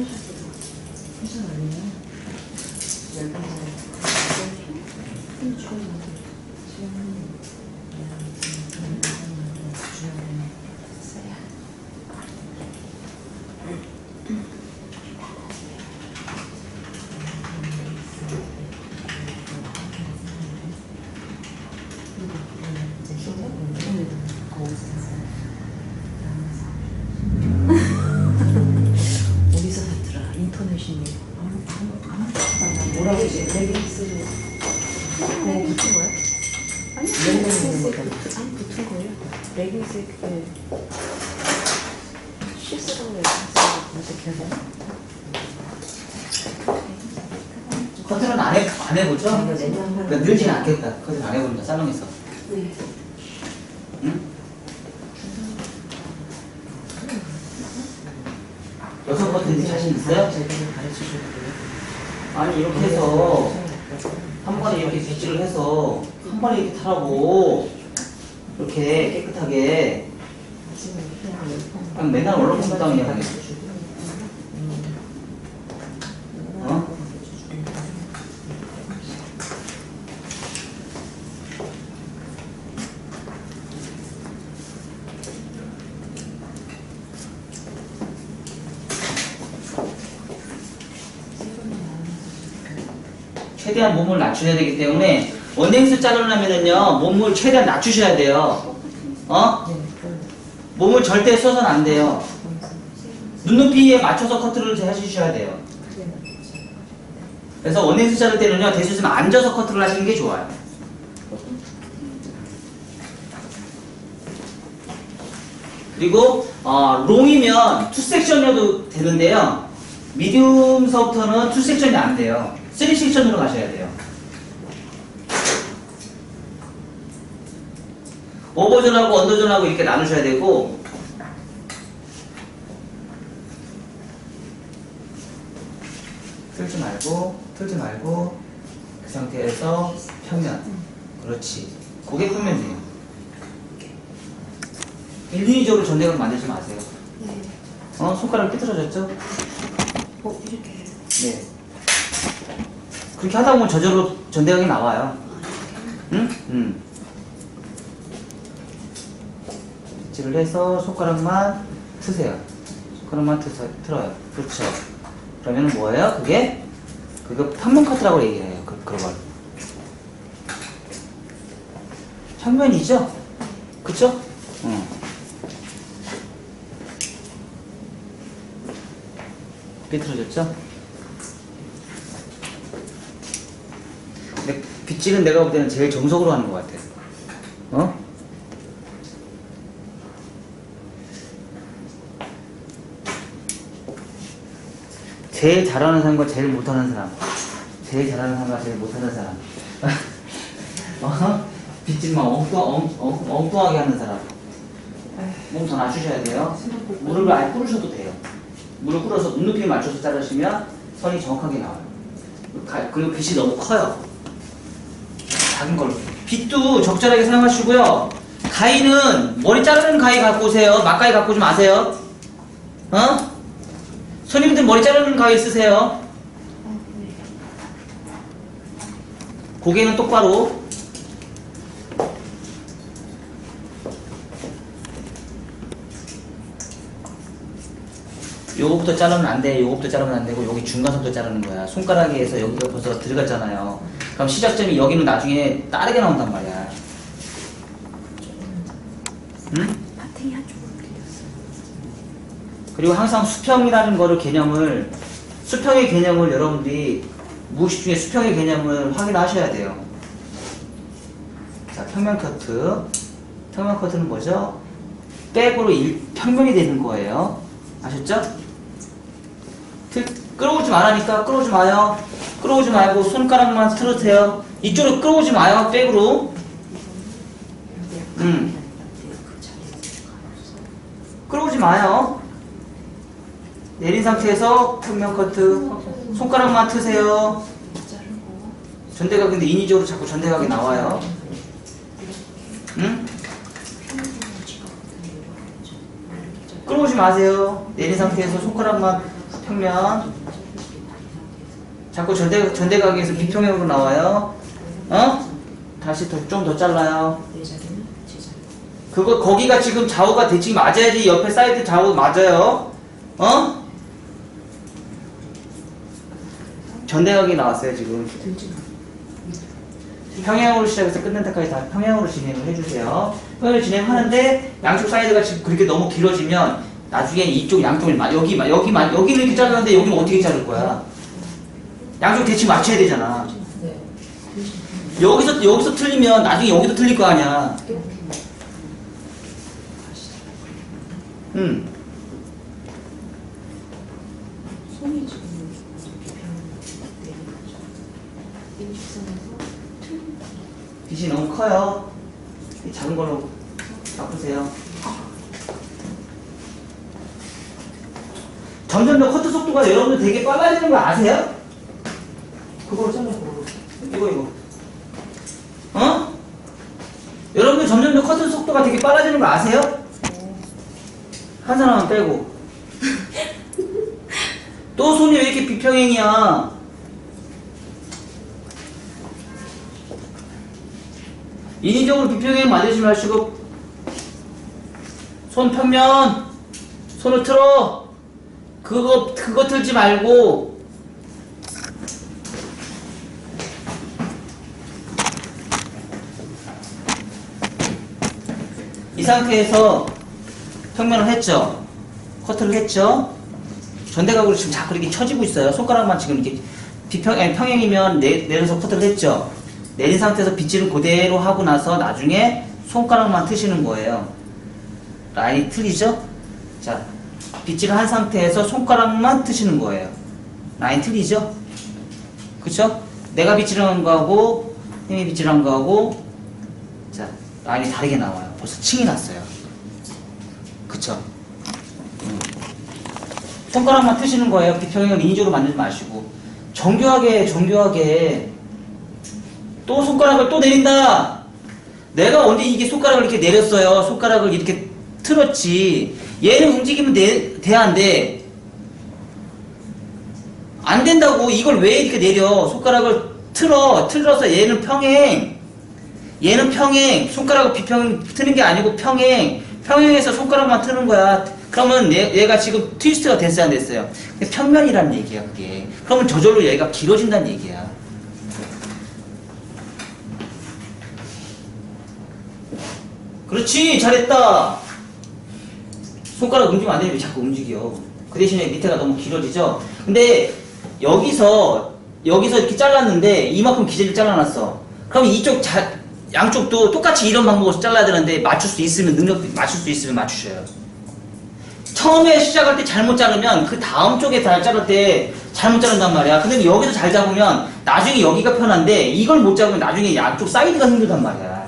회사 아니야? 열두 살. 뭐라고 이제 레깅스로 뭐 붙은 거야? 아니 레깅스에 그- 아니 붙은 거예요 레깅스에 그게 실수로 레깅스로 검색해서 커트는 안, 해, 안 해보죠? 내년 하는 그러니까 늘지는 않겠다. 커트 안 해보니까 살롱에서. 네. 응? 여섯 커트인데 자신 있어요? 아니 이렇게 해서 한 번에 이렇게 빗질을 해서 한 번에 이렇게 타라고 이렇게 깨끗하게 맨날 얼렁뚱 땅이야 그게. 어? 최대한 몸을 낮추셔야 되기 때문에 원행수 자르려면은요 몸을 최대한 낮추셔야 돼요. 어? 몸을 절대 써서는 안 돼요. 눈높이에 맞춰서 커트를 해주셔야 돼요. 그래서 원행수 자를 때는요 대수님 앉아서 커트를 하시는 게 좋아요. 그리고 어, 롱이면 투 섹션이어도 되는데요. 미디움서부터는 투 섹션이 안 돼요. 쓰리 섹션으로 가셔야 돼요. 오버존하고 언더존하고 이렇게 나누셔야 되고 틀지 말고 틀지 말고 그 상태에서 평면 그렇지 고개 끄면 돼요 일륜이적으로 전대각 만들지 마세요 네. 어? 손가락 삐뚤어졌죠? 어 이렇게 네 그렇게 하다 보면 저절로 전대각이 나와요 응? 응 빗질을 해서 손가락만 트세요 손가락만 트서, 틀어요 그렇죠 그러면 뭐예요? 그게? 그거 평면 커트라고 얘기해요 그, 그런 걸 평면이죠? 그쵸? 응. 삐뚤어졌죠? 빗질은 내가 볼 때는 제일 정석으로 하는 것 같아. 어? 제일 잘하는 사람과 제일 못하는 사람. 제일 잘하는 사람과 제일 못하는 사람. 어? 엉, 엉뚱하게 하는 사람. 몸더 낮추셔야 돼요. 무릎을 아예 꿇으셔도 돼요. 무릎 꿇어서 눈높이에 맞춰서 자르시면 선이 정확하게 나와요. 가- 그리고 빛이 너무 커요. 작은 걸로. 빛도 적절하게 사용하시고요. 가위는 머리 자르는 가위 갖고 오세요. 막가위 갖고 오지 마세요. 어? 손님들 머리 자르는 가위 쓰세요. 고개는 똑바로. 요거부터 자르면 안 돼. 요거부터 자르면 안 되고 여기 중간선부터 자르는 거야. 손가락에서 여기가 벌써 들어갔잖아요. 그럼 시작점이 여기는 나중에 다르게 나온단 말이야. 응? 그리고 항상 수평이라는 거를 개념을 수평의 개념을 여러분들이 무의식 중에 수평의 개념을 확인하셔야 돼요. 자, 평면 커트. 평면 커트는 뭐죠? 백으로 일, 평면이 되는 거예요. 아셨죠? 틀, 끌어오지 말라니까 끌어오지 마요. 끌어오지 말고 손가락만 틀으세요. 이쪽으로 끌어오지 마요. 백으로. 음. 끌어오지 마요. 내린 상태에서 평면 커트. 손가락만 트세요. 전대각 근데 인위적으로 자꾸 전대각이 나와요. 응? 끌어오지 마세요. 내린 상태에서 손가락만 평면. 자꾸 전대, 전대각에서 비평형으로 나와요. 어? 다시 좀 더 잘라요. 그거, 거기가 지금 좌우가 대칭 맞아야지 옆에 사이드 좌우 맞아요. 어? 전대각이 나왔어요, 지금. 마. 평행으로 시작해서 끝날 때까지 다 평행으로 진행을 해주세요. 평행으로 진행하는데 양쪽 사이드가 지금 그렇게 너무 길어지면 나중에 이쪽 양쪽을 마- 여기 마- 여기 마- 여기는 이렇게 잘랐는데 여기는 어떻게 자를 거야? 양쪽 대칭 맞춰야 되잖아. 여기서 여기서 틀리면 나중에 여기도 틀릴 거 아니야. 응. 손이 지금 빛이 너무 커요. 이 작은 걸로 바꾸세요. 점점 더 커트 속도가 여러분들 되게 빨라지는 거 아세요? 그거로 잘라. 이거 이거. 어? 여러분들 점점 더 커트 속도가 되게 빨라지는 거 아세요? 한 사람만 빼고. 또 손이 왜 이렇게 비평행이야? 인위적으로 비평행 만들지 마시고 손 펴면 손을 틀어 그거 그거 틀지 말고 상태에서 평면을 했죠 커트를 했죠 전대각으로 지금 자꾸 이렇게 쳐지고 있어요 손가락만 지금 이렇게 비평 아니, 평행이면 내, 내려서 커트를 했죠 내린 상태에서 빗질은 그대로 하고 나서 나중에 손가락만 트시는 거예요. 라인이 틀리죠? 자, 빗질을 한 상태에서 손가락만 트시는 거예요. 라인 틀리죠? 그쵸? 내가 빗질한 거하고 형이 빗질한 거하고 자, 라인이 다르게 나와요. 벌써 층이 났어요. 그쵸? 음. 손가락만 트시는 거예요. 비평형을 인위적으로 만들지 마시고 정교하게 정교하게 또 손가락을 또 내린다. 내가 언제 이게 손가락을 이렇게 내렸어요. 손가락을 이렇게 틀었지. 얘는 움직이면 돼, 돼야 안 돼. 안 된다고. 이걸 왜 이렇게 내려? 손가락을 틀어. 틀어서 얘는 평행. 얘는 평행. 손가락을 비평 트는 게 아니고 평행. 평행해서 손가락만 트는 거야. 그러면 얘, 얘가 지금 트위스트가 됐어야 안 됐어요. 평면이라는 얘기야, 그게. 그러면 저절로 얘가 길어진다는 얘기야. 그렇지 잘했다 손가락 움직이면 안 되는데 왜 자꾸 움직여 그 대신에 밑에가 너무 길어지죠 근데 여기서 여기서 이렇게 잘랐는데 이만큼 기재를 잘라놨어 그럼 이쪽 자, 양쪽도 똑같이 이런 방법으로 잘라야 되는데 맞출 수 있으면 능력 맞출 수 있으면 맞추셔요 처음에 시작할 때 잘못 자르면 그 다음 쪽에 잘 자를 때 잘못 자른단 말이야 근데 여기서 잘 잡으면 나중에 여기가 편한데 이걸 못 잡으면 나중에 양쪽 사이드가 힘들단 말이야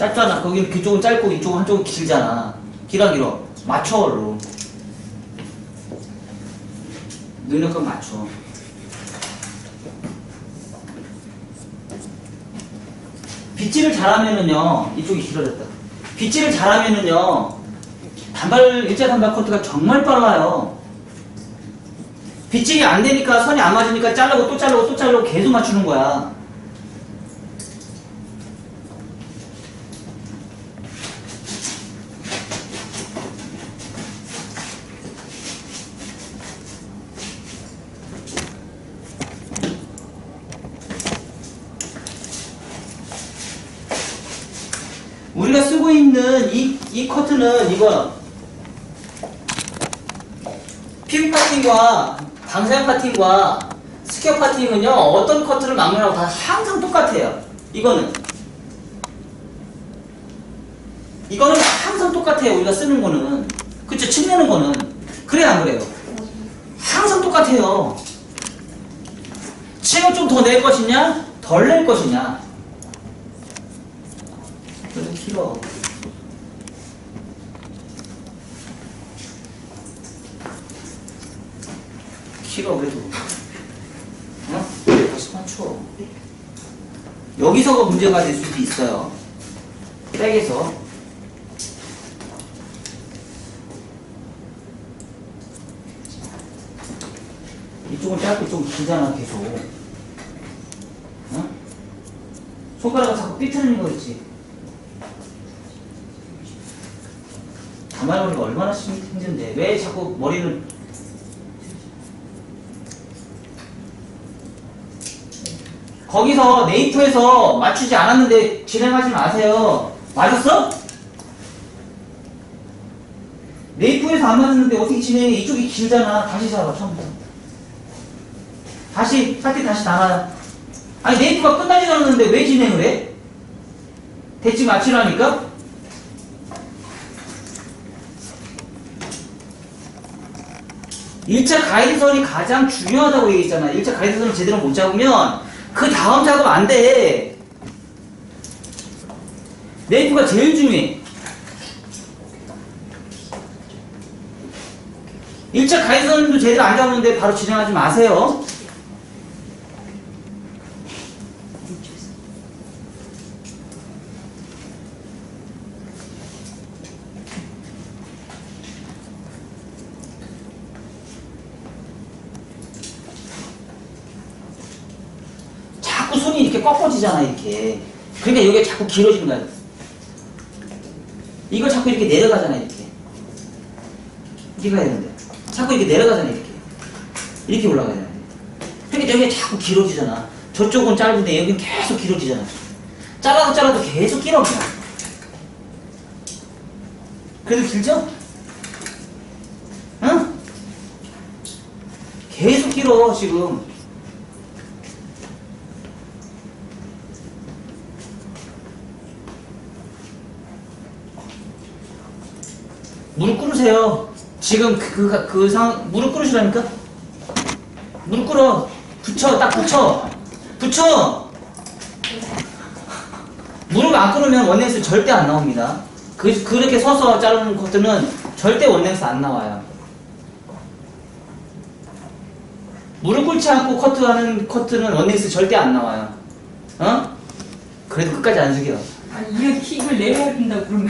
짧잖아. 거기 그쪽은 짧고 이쪽은 한쪽은 길잖아. 길어 길어. 맞춰 얼른. 능력껏 맞춰. 빗질을 잘하면은요 이쪽이 길어졌다. 빗질을 잘하면은요 단발 일자 단발 커트가 정말 빨라요. 빗질이 안 되니까 선이 안 맞으니까 자르고 또 자르고 또 자르고 계속 맞추는 거야. 우리가 쓰고 있는 이, 이 커트는 이거. 피부 파팅과 방사형 파팅과 스퀘어 파팅은요 어떤 커트를 막느라고 다 항상 똑같아요. 이거는. 이거는 항상 똑같아요 우리가 쓰는 거는. 그쵸? 칠내는 거는. 그래 안 그래요? 항상 똑같아요. 층을 좀 더 낼 것이냐? 덜 낼 것이냐 길어. 길어 그래도. 어? 다시 맞춰. 여기서가 문제가 될 수도 있어요. 백에서. 이쪽은 짧고 좀 길잖아 계속 어? 손가락을 자꾸 삐트리는 거 있지 단발머리가 얼마나 힘- 힘든데 왜 자꾸 머리를 거기서 네이트에서 맞추지 않았는데 진행하지 마세요 맞았어? 네이프에서 안 맞았는데 어떻게 진행해? 이쪽이 길잖아. 다시 잡아, 처음부터. 다시, 사태 다시 나가요. 아니, 네이프가 끝나지 않았는데 왜 진행을 해? 대치 맞추라니까? 일차 가이드선이 가장 중요하다고 얘기했잖아. 일차 가이드선을 제대로 못 잡으면 그 다음 작업 안 돼. 네이프가 제일 중요해. 1차 가이드선도 제대로 안 잡는데 바로 진행하지 마세요. 자꾸 손이 이렇게 꺾어지잖아, 이렇게. 그러니까 여기가 자꾸 길어지는 거야. 이거 자꾸 이렇게 내려가잖아, 이렇게. 이렇게 가야 되는데. 자꾸 이렇게 내려가잖아, 이렇게. 이렇게 올라가야 되는데. 그러니까 여기가 자꾸 길어지잖아. 저쪽은 짧은데 여기는 계속 길어지잖아. 잘라도 잘라도 계속 길어, 그냥. 그래도 길죠? 응? 계속 길어, 지금. 무릎 꿇으세요. 지금 그, 그, 그 상황, 무릎 꿇으시라니까? 무릎 꿇어. 붙여, 딱 붙여. 붙여! 무릎 안 꿇으면 원넥스 절대 안 나옵니다. 그, 그렇게 서서 자르는 것들은 절대 원넥스 안 나와요. 무릎 꿇지 않고 커트하는 커트는 원넥스 절대 안 나와요. 어? 그래도 끝까지 안 숙여. 아니 이렇게 킥을 내려야 된다고 그러면.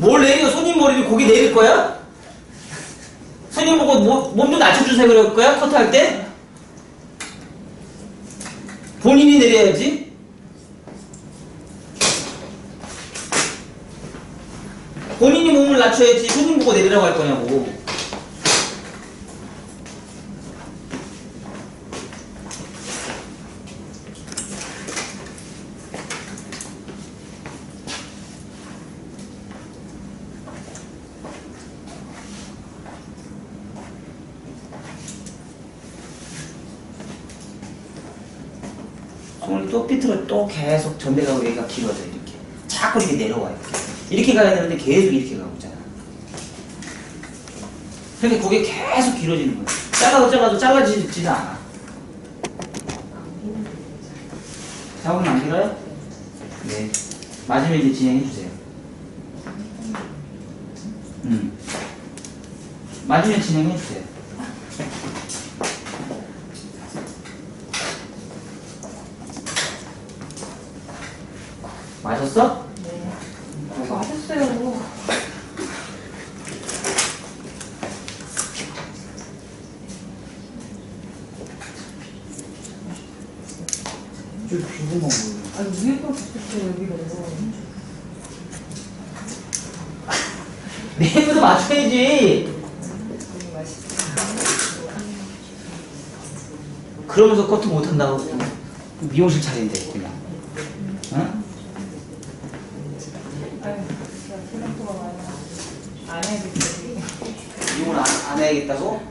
뭘 내리고 손님 머리를 고기 내릴 거야? 손님 보고 모- 몸좀 낮춰주세요 그럴 거야? 커트할 때? 본인이 내려야지. 본인이 몸을 낮춰야지 손님 보고 내리라고 할 거냐고. 또 삐뚤어 또 계속 전대가고 여기가 길어져 이렇게. 자꾸 이렇게 내려와요 이렇게 가야 되는데 계속 이렇게 가고 있잖아. 그러니까 그게 계속 길어지는 거야. 잘라도 잘라도 잘라지지도 않아. 작업은 안 길어요? 네. 맞으면 이제 진행해 주세요. 음. 맞으면 진행해 주세요 맞았어? 네. 맞았어요. 좀 비구멍 아니 위에 걸 붙였어요 여기로. 네이버도 맞춰야지. 그러면서 커트 못한다고 미용실 차린대 그냥. 응? 많이 안 해야겠지. 미용을 안, 안 해야겠다고?